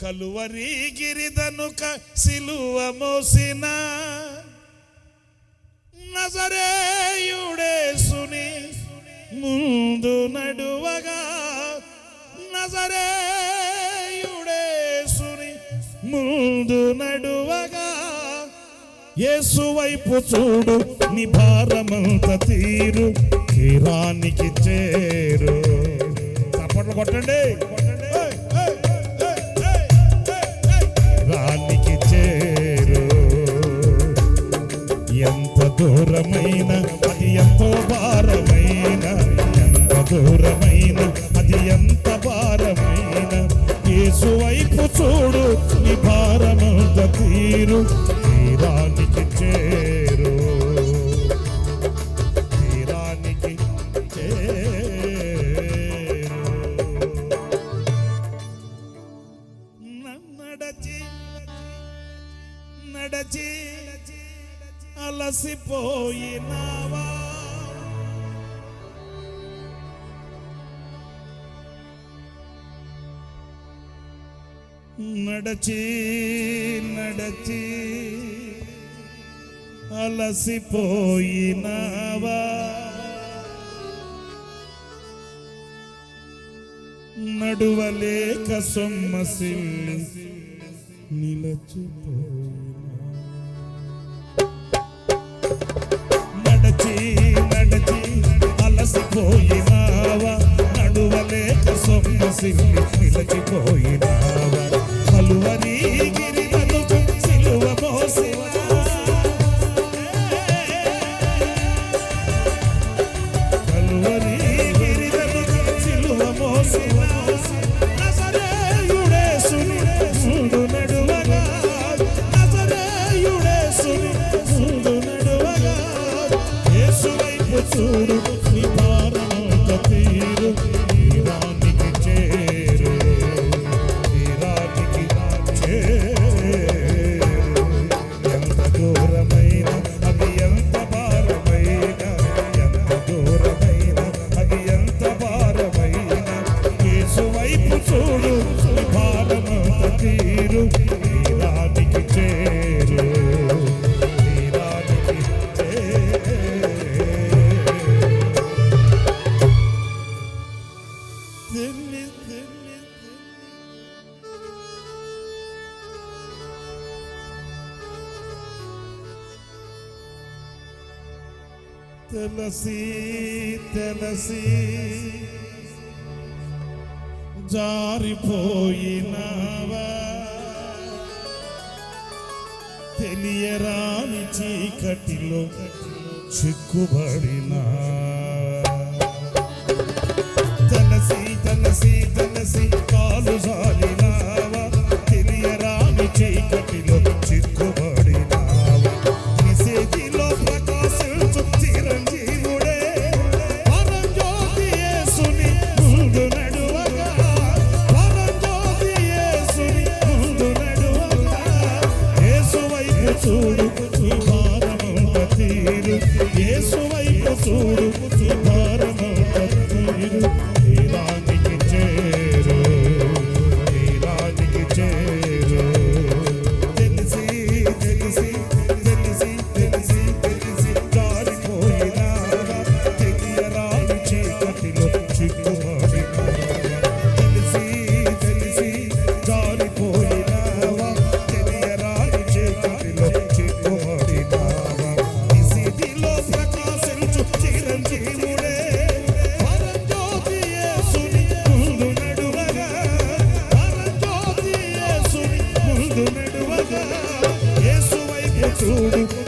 కలువరి గిరిదనుక సిలువ మోసిన నజరేయుడేసుని ముందు నడువగా నజరేయుడేసుని ముందు నడువగా యేసు వైపు చూడు నీ భారమంత తీరు తీరానికి చేరు. తప్పట్లు కొట్టండి. దూరమైన అది ఎంతో భారమైన ఎంత దూరమైన అది ఎంత భారమైన. యేసు వైపు చూడు నీ భారమంత తీరు. అలసిపోయినావా నడచి నడచి అలసిపోయినావా? నడువలేక సొమ్మసిల్లి నిలచిపోయి అలసిపోయినావా తెలసి తెలసి జారిపోయినావా? తెలియరాని చీకటిలో చిక్కుబడినా tudo You.